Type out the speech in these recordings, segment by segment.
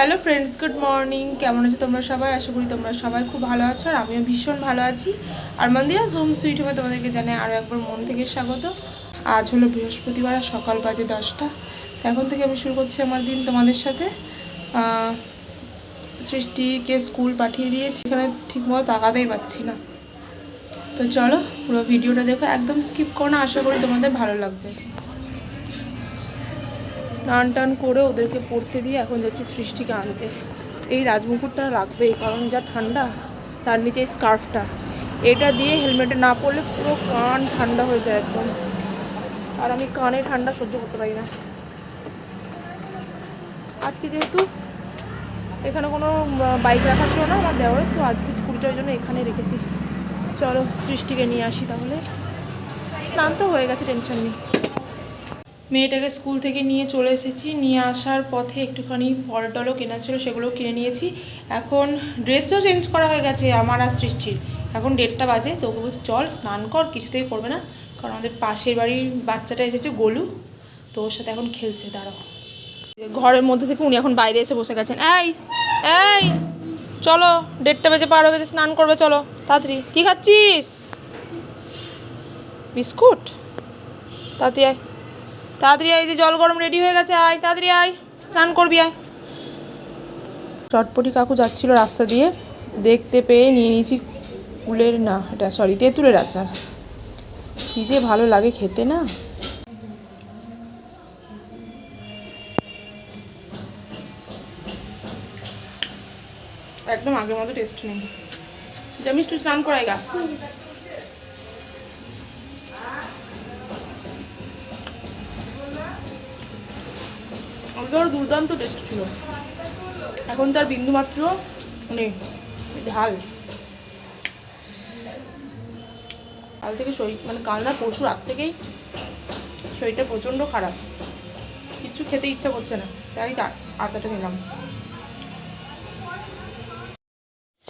Hello friends good morning কেমন আছো তোমরা সবাই? আশা করি তোমরা সবাই খুব ভালো আছো আর আমিও ভীষণ ভালো আছি। আর মন্দিরা হোম সুইট হোমে তোমাদেরকে জানাই আরও একবার মন থেকে স্বাগত। আজ হলো বৃহস্পতিবার আর সকাল বাজে দশটা। এখন থেকে আমি শুরু করছি আমার দিন তোমাদের সাথে। সৃষ্টিকে স্কুল পাঠিয়ে দিয়েছি। এখানে ঠিকমতো তাকাতেই পাচ্ছি না। তো চলো পুরো ভিডিওটা দেখো, একদম স্কিপ করো না, আশা করি তোমাদের ভালো লাগবে। স্নান টান করে ওদেরকে পড়তে দিয়ে এখন যাচ্ছি সৃষ্টিকে আনতে। এই রাজমুকুটটা রাখবেই কারণ যা ঠান্ডা, তার নিচে স্কার্ফটা। এটা দিয়ে হেলমেটে না পরলে পুরো কান ঠান্ডা হয়ে যায় একদম। আর আমি কানে ঠান্ডা সহ্য করতে পারি না। আজকে যেহেতু এখানে কোনো বাইক রাখা ছিল না আমার দেওয়ার, তো আজকে স্কুটিটার জন্য এখানে রেখেছি। চলো সৃষ্টিকে নিয়ে আসি তাহলে। স্নান তো হয়ে গেছে, টেনশন নেই। মেয়েটাকে স্কুল থেকে নিয়ে চলে এসেছি। নিয়ে আসার পথে একটুখানি ফল টলও কেনা ছিল সেগুলো কিনে নিয়েছি। এখন ড্রেসও চেঞ্জ করা হয়ে গেছে আমার আর সৃষ্টির। এখন ডেটটা বাজে তো ওকে বলছি, চল স্নান কর, কিছুতেই করবে না। কারণ আমাদের পাশের বাড়ির বাচ্চাটা এসেছে, গোলু। তো ওর সাথে এখন খেলছে, দাঁড়াও। ঘরের মধ্যে থেকে উনি এখন বাইরে এসে বসে গেছেন। এই এই, চলো ডেটটা বেজে পার হয়ে গেছে, স্নান করবে, চলো, তাড়াতাড়ি। কী খাচ্ছিস? বিস্কুট। তাড়াতাড়ি তাড়াতাড়ি আয় যে জল গরম রেডি হয়ে গেছে, আয়, তাড়াতাড়ি আয়, স্নান করবি, আয়। চটপটি কাকু যাচ্ছিল রাস্তা দিয়ে, দেখতে পেয়ে নিয়ে নিয়েছি কুলের, না, এটা সরি তেঁতুলের আচার। কী যে ভালো লাগে খেতে, না? একদম আগের মতো টেস্ট নেই। জামিস তুই স্নান করাই গা। ওগুলো দুর্দান্ত টেস্ট ছিল। এখন তার বিন্দু মাত্র নেই ঝাল। কাল থেকে শরীর মানে কাল না পরশু রাত থেকেই শরীরটা প্রচণ্ড খারাপ। কিছু খেতে ইচ্ছা করছে না। তাই আচাটা নিলাম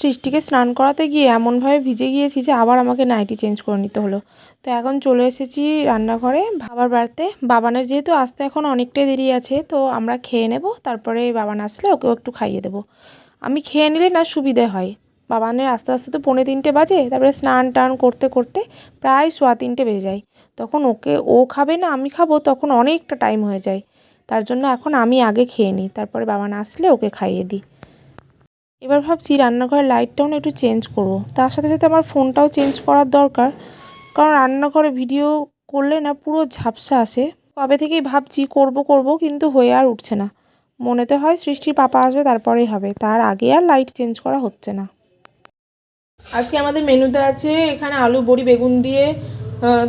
সৃষ্টিকে স্নান করাতে গিয়ে এমনভাবে ভিজে গিয়েছি যে আবার আমাকে নাইটি চেঞ্জ করে নিতে হলো। তো এখন চলে এসেছি রান্নাঘরে, বাবার বাড়িতে। বাবানের যেহেতু আসতে এখন অনেকটাই দেরি আছে, তো আমরা খেয়ে নেব, তারপরে বাবান আসলে ওকেও একটু খাইয়ে দেবো। আমি খেয়ে নিলে না সুবিধে হয়। বাবানের আস্তে আস্তে তো পৌনে তিনটে বাজে, তারপরে স্নান টান করতে করতে প্রায় সোয়া তিনটে বেজে যায়। তখন ওকে, ও খাবে না, আমি খাব, তখন অনেকটা টাইম হয়ে যায়। তার জন্য এখন আমি আগে খেয়ে নিই, তারপরে বাবান আসলে ওকে খাইয়ে দিই। এবার ভাবছি রান্নাঘরের লাইটটাও না একটু চেঞ্জ করব। তার সাথে সাথে আমার ফোনটাও চেঞ্জ করার দরকার। কারণ রান্নাঘরে ভিডিও করলে না পুরো ঝাপসা আসে। কবে থেকেই ভাবছি করব করব, কিন্তু হয়ে আর উঠছে না। মনেতে হয় সৃষ্টির পাপা আসবে, তারপরেই হবে। তার আগে আর লাইট চেঞ্জ করা হচ্ছে না। আজকে আমাদের মেনুতে আছে এখানে আলু, বড়ি, বেগুন দিয়ে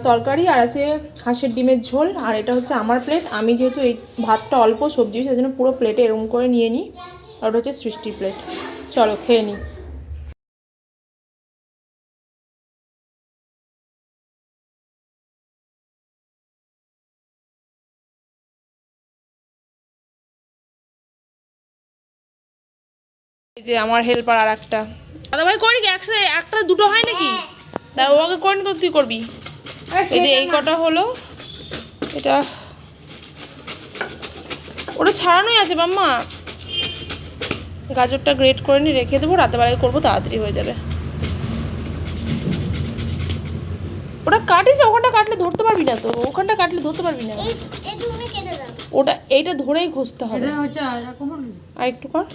তরকারি, আর আছে হাঁসের ডিমের ঝোল। আর এটা হচ্ছে আমার প্লেট আমি যেহেতু এই ভাতটা অল্প সবজি, সেজন্য পুরো প্লেটে এরকম করে নিয়ে নিই। আর ওটা হচ্ছে সৃষ্টির প্লেট চলো খেয়ে নিই যে আমার হেল্পার আর একটা দাদা ভাই করি একসাথে একটা দুটো হয় নাকি? দাদা ওকে করে নি তো তুই করবি? এই যে এই কটা হলো এটা ওটা ছাড়ানোই আছে মাম্মা গাজরটা গ্রেট করে নিয়ে রেখে দেবো রাতে বেলায় করব তাড়াতাড়ি হয়ে যাবে। ওটা কাটিস ওখানটা কাটলে ধরতে পারবি না তো ওখানটা কাটলে ধরতে পারবি না। ওটা এইটা ধরেই ঘষতে হবে। এটা হচ্ছে এরকম আর একটু কর।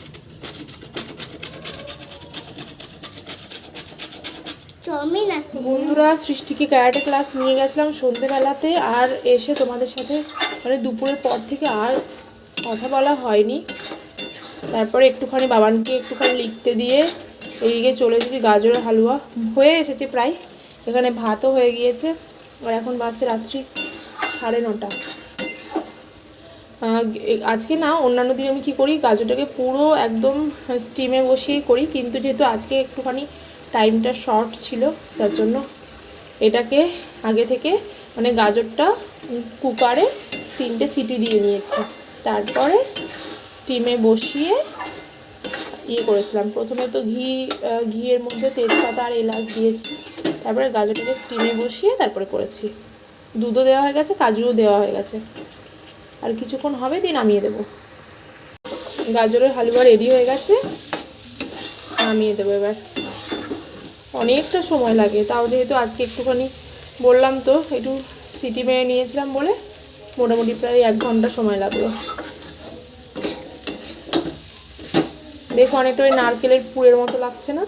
বন্ধুরা সৃষ্টিকে ক্যারাটে ক্লাস নিয়ে গেছিলাম সন্ধেবেলাতে আর এসে তোমাদের সাথে মানে দুপুরের পর থেকে আর কথা বলা হয়নি। তারপরে একটুখানি বাবানকে একটুখানি লিখতে দিয়ে এদিকে চলে এসেছি গাজরের হালুয়া। হয়ে এসেছে প্রায়। এখানে ভাতও হয়ে গিয়েছে। আর এখন বাসে রাত্রি সাড়ে নটা। আজকে না, অন্যান্য দিন আমি কী করি, গাজরটাকে পুরো একদম স্টিমে বসিয়ে করি, কিন্তু যেহেতু আজকে একটুখানি টাইমটা শর্ট ছিল, যার জন্য এটাকে আগে থেকে মানে গাজরটা কুকারে তিনটে সিটি দিয়ে নিয়েছি। তারপরে স্টিমে বসিয়ে ইয়ে করেছিলাম। প্রথমে তো ঘি ঘিয়ের মধ্যে তেজপাতা আর এলাচ দিয়েছি, তারপরে গাজরটাকে স্টিমে বসিয়ে তারপরে করেছি। দুধও দেওয়া হয়ে গেছে, কাজুও দেওয়া হয়ে গেছে। আর কিছুক্ষণ হবে, দিয়ে নামিয়ে দেবো। গাজরের হালুয়া রেডি হয়ে গেছে, নামিয়ে দেবো এবার। অনেকটা সময় লাগে, তাও যেহেতু আজকে একটুখানি বললাম তো, একটু সিটি মেরে নিয়েছিলাম বলে, মোটামুটি প্রায় এক ঘণ্টা সময় লাগল। দেখো অনেকটা ওই নারকেলের পুরের মতো লাগছে না?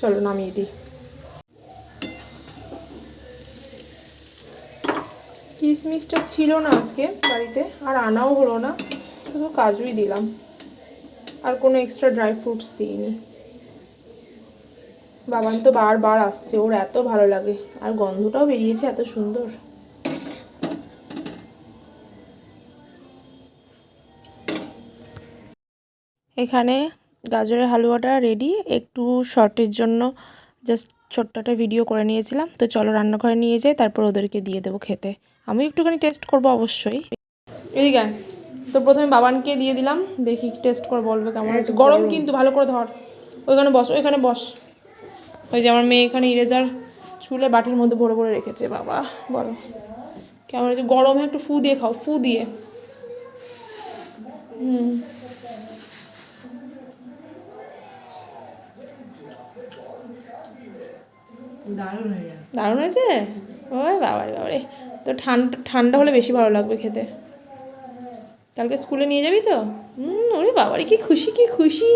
চলো নামিয়ে দিই। কিশমিশটা ছিল না আজকে বাড়িতে, আর আনাও হলো না, শুধু কাজুই দিলাম। আর কোনো এক্সট্রা ড্রাই ফ্রুটস দিইনি। বাবান তো বারবার আসছে, ওর এত ভালো লাগে, আর গন্ধটাও বেরিয়েছে এত সুন্দর। এখানে গাজরের হালুয়াটা রেডি একটু শর্টের জন্য জাস্ট ছোট্ট একটা ভিডিও করে নিয়েছিলাম। তো চলো রান্নাঘরে নিয়ে যাই, তারপর ওদেরকে দিয়ে দেবো খেতে। আমি একটুখানি টেস্ট করব অবশ্যই। এদিকে। তো প্রথমে বাবানকে দিয়ে দিলাম, দেখি টেস্ট করে বলবে কেমন হয়েছে। গরম কিন্তু, ভালো করে ধর। ওইখানে বস ওইখানে বস। ওই যে আমার মেয়ে এখানে ইরেজার চুলে বাটির মধ্যে ভরে ভরে রেখেছে, বাবা, বলো। কেমন হয়েছে? গরমে একটু ফু দিয়ে খাও, ফু দিয়ে। হুম। দারুণ দারুণ হয়েছে? ও বাবারে বাবারে। তো ঠান্ডা ঠান্ডা হলে বেশি ভালো লাগবে খেতে। কালকে স্কুলে নিয়ে যাবি তো? হুম ওরে বাবারে, কি খুশি কি খুশি।